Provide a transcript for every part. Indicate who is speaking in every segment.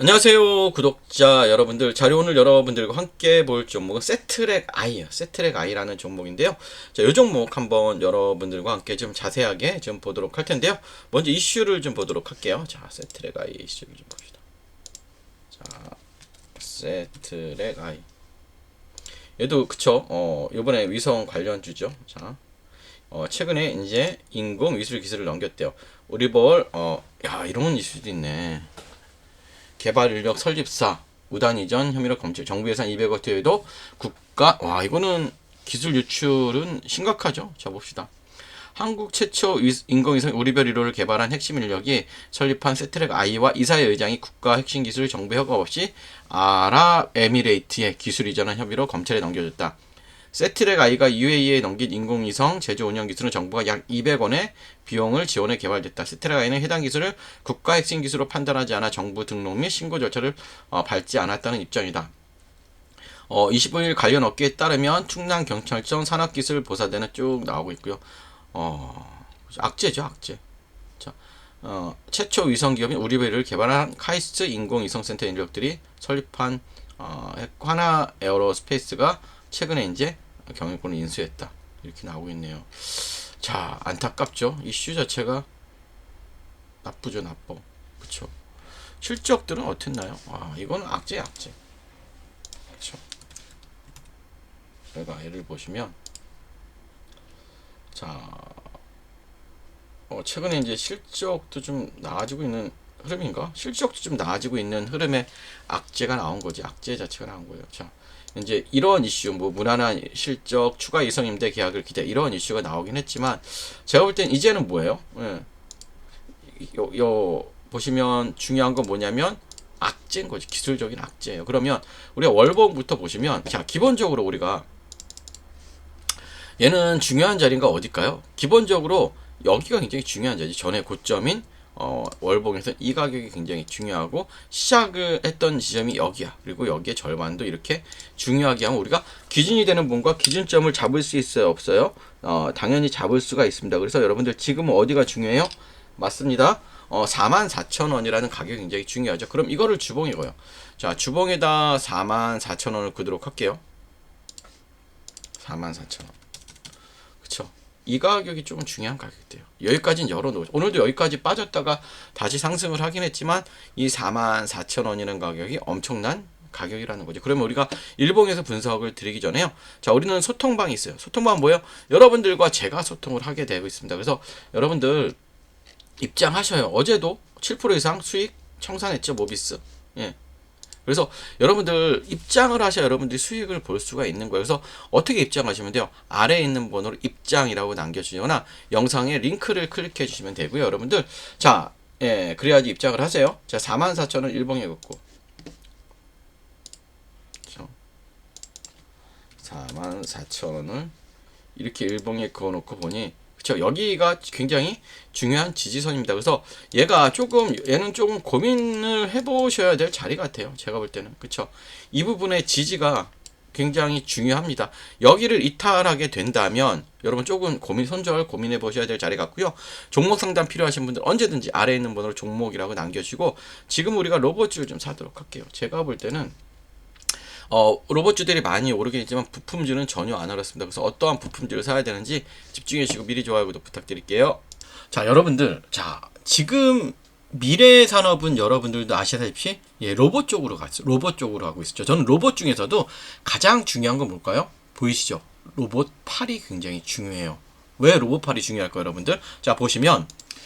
Speaker 1: 안녕하세요 구독자 여러분들. 자료 오늘 여러분들과 함께 볼 종목은 세트랙 아이예요. 세트랙 아이라는 종목인데요. 자이 종목 한번 여러분들과 함께 좀 자세하게 좀 보도록 할 텐데요. 먼저 이슈를 좀 보도록 할게요. 자 세트랙 아이 이슈를 좀 봅시다. 자 세트랙 아이 얘도 그쵸? 어 요번에 위성 관련주죠. 자 어, 최근에 이제 인공 위술 기술을 넘겼대요. 우리볼 어야 이런 이슈도 있네 개발 인력 설립사 무단 이전 혐의로 검찰 정부 예산 200억 대회도 국가 와 이거는 기술 유출은 심각하죠. 자 봅시다. 한국 최초 위- 인공위성 우리별 1호를 개발한 핵심 인력이 설립한 세트랙 I와 이사회 의장이 국가 핵심 기술 정부 협업 없이 아랍에미레이트의 기술 이전한 협의로 검찰에 넘겨졌다. 세트랙 I가 UAE에 넘긴 인공위성 제조 운영 기술은 정부가 약 200원의 비용을 지원해 개발됐다. 세트랙 I는 해당 기술을 국가 핵심 기술로 판단하지 않아 정부 등록 및 신고 절차를 어, 밟지 않았다는 입장이다. 어, 25일 관련 업계에 따르면 충남 경찰청 산업기술 보사대는 쭉 나오고 있고요. 어, 악재죠, 악재. 자, 어, 최초 위성 기업인 우리베를 개발한 카이스트 인공위성센터 인력들이 설립한 어, 하나 에어로스페이스가 최근에 이제 경영권을 인수했다. 이렇게 나오고 있네요. 자, 안타깝죠. 이슈 자체가 나쁘죠, 나빠. 그쵸. 실적들은 어땠나요? 아, 이거는 악재, 악재. 그쵸. 제가 예를 보시면, 자, 어, 최근에 이제 실적도 좀 나아지고 있는 흐름인가? 실적도 좀 나아지고 있는 흐름에 악재가 나온 거지. 악재 자체가 나온 거예요. 자, 이제 이런 이슈, 뭐 무난한 실적, 추가 이성 임대 계약을 기대 이런 이슈가 나오긴 했지만 제가 볼 땐 이제는 뭐예요? 예. 요, 요 보시면 중요한 건 뭐냐면 악재인 거지. 기술적인 악재예요. 그러면 우리가 월봉부터 보시면 자, 기본적으로 우리가 얘는 중요한 자리가 어딜까요? 기본적으로 여기가 굉장히 중요한 자리. 전에 고점인 어, 월봉에서 이 가격이 굉장히 중요하고 시작을 했던 지점이 여기야. 그리고 여기에 절반도 이렇게 중요하게 하면 우리가 기준이 되는 분과 기준점을 잡을 수 있어요, 없어요? 어, 당연히 잡을 수가 있습니다. 그래서 여러분들 지금은 어디가 중요해요? 맞습니다. 어, 44,000원이라는 가격이 굉장히 중요하죠. 그럼 이거를 주봉이고요. 자, 주봉에다 44,000원을 그도록 할게요. 44,000원. 이 가격이 조금 중요한 가격대요. 여기까지는 열어놓죠. 오늘도 여기까지 빠졌다가 다시 상승을 하긴 했지만 이 44,000원이라는 가격이 엄청난 가격이라는 거죠. 그러면 우리가 일봉에서 분석을 드리기 전에요. 자, 우리는 소통방이 있어요. 소통방 뭐예요? 여러분들과 제가 소통을 하게 되고 있습니다. 그래서 여러분들 입장하셔요. 어제도 7% 이상 수익 청산했죠, 모비스. 예. 그래서 여러분들 입장을 하셔야 여러분들이 수익을 볼 수가 있는 거예요. 그래서 어떻게 입장하시면 돼요? 아래에 있는 번호로 입장이라고 남겨주거나 영상에 링크를 클릭해 주시면 되고요. 여러분들 자, 예, 그래야지 입장을 하세요. 자, 44,000원 일봉에 긋고 44,000원을 이렇게 일봉에 그어놓고 보니 그쵸 여기가 굉장히 중요한 지지선입니다. 그래서 얘가 조금 얘는 조금 고민을 해보셔야 될 자리 같아요. 제가 볼 때는 그쵸 이 부분의 지지가 굉장히 중요합니다. 여기를 이탈하게 된다면 여러분 조금 고민 손절 고민해 보셔야 될 자리 같고요. 종목 상담 필요하신 분들 언제든지 아래에 있는 번호로 종목이라고 남겨주시고 지금 우리가 로봇주를 좀 사도록 할게요. 제가 볼 때는 어, 로봇주들이 많이 오르긴 했지만 부품주는 전혀 안 오랐습니다. 그래서 어떠한 부품주를 사야 되는지 집중해 주시고 미리 좋아요 구독 부탁드릴게요. 자, 여러분들. 자, 지금 미래 산업은 여러분들도 아시다시피 예, 로봇 쪽으로 갔어요. 로봇 쪽으로 가고 있죠. 저는 로봇 중에서도 가장 중요한 건 뭘까요? 보이시죠? 로봇 팔이 굉장히 중요해요. 왜 로봇 팔이 중요할까요, 여러분들? 자, 보시면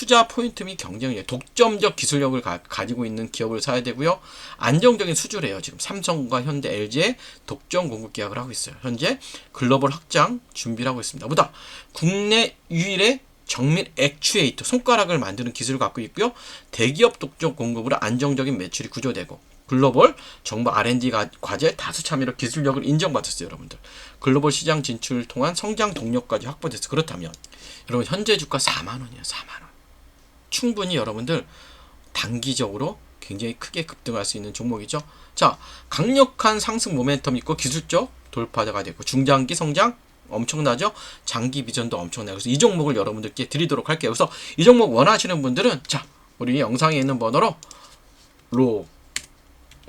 Speaker 1: 투자 포인트 및 경쟁력, 독점적 기술력을 가, 지고 있는 기업을 사야 되고요. 안정적인 수주래요. 지금 삼성과 현대, LG의 독점 공급 계약을 하고 있어요. 현재 글로벌 확장 준비를 하고 있습니다. 보다 국내 유일의 정밀 액추에이터 손가락을 만드는 기술을 갖고 있고요. 대기업 독점 공급으로 안정적인 매출이 구조되고 글로벌 정부 R&D 가- 과제 다수 참여로 기술력을 인정받았어요, 여러분들. 글로벌 시장 진출을 통한 성장 동력까지 확보됐어. 그렇다면 여러분 현재 주가 4만 원이에요, 4만 원. 충분히 여러분들 단기적으로 굉장히 크게 급등할 수 있는 종목이죠. 자, 강력한 상승 모멘텀 있고 기술적 돌파자가 되고 중장기 성장 엄청나죠? 장기 비전도 엄청나요. 그래서 이 종목을 여러분들께 드리도록 할게요. 그래서 이 종목 원하시는 분들은 자, 우리 영상에 있는 번호로 로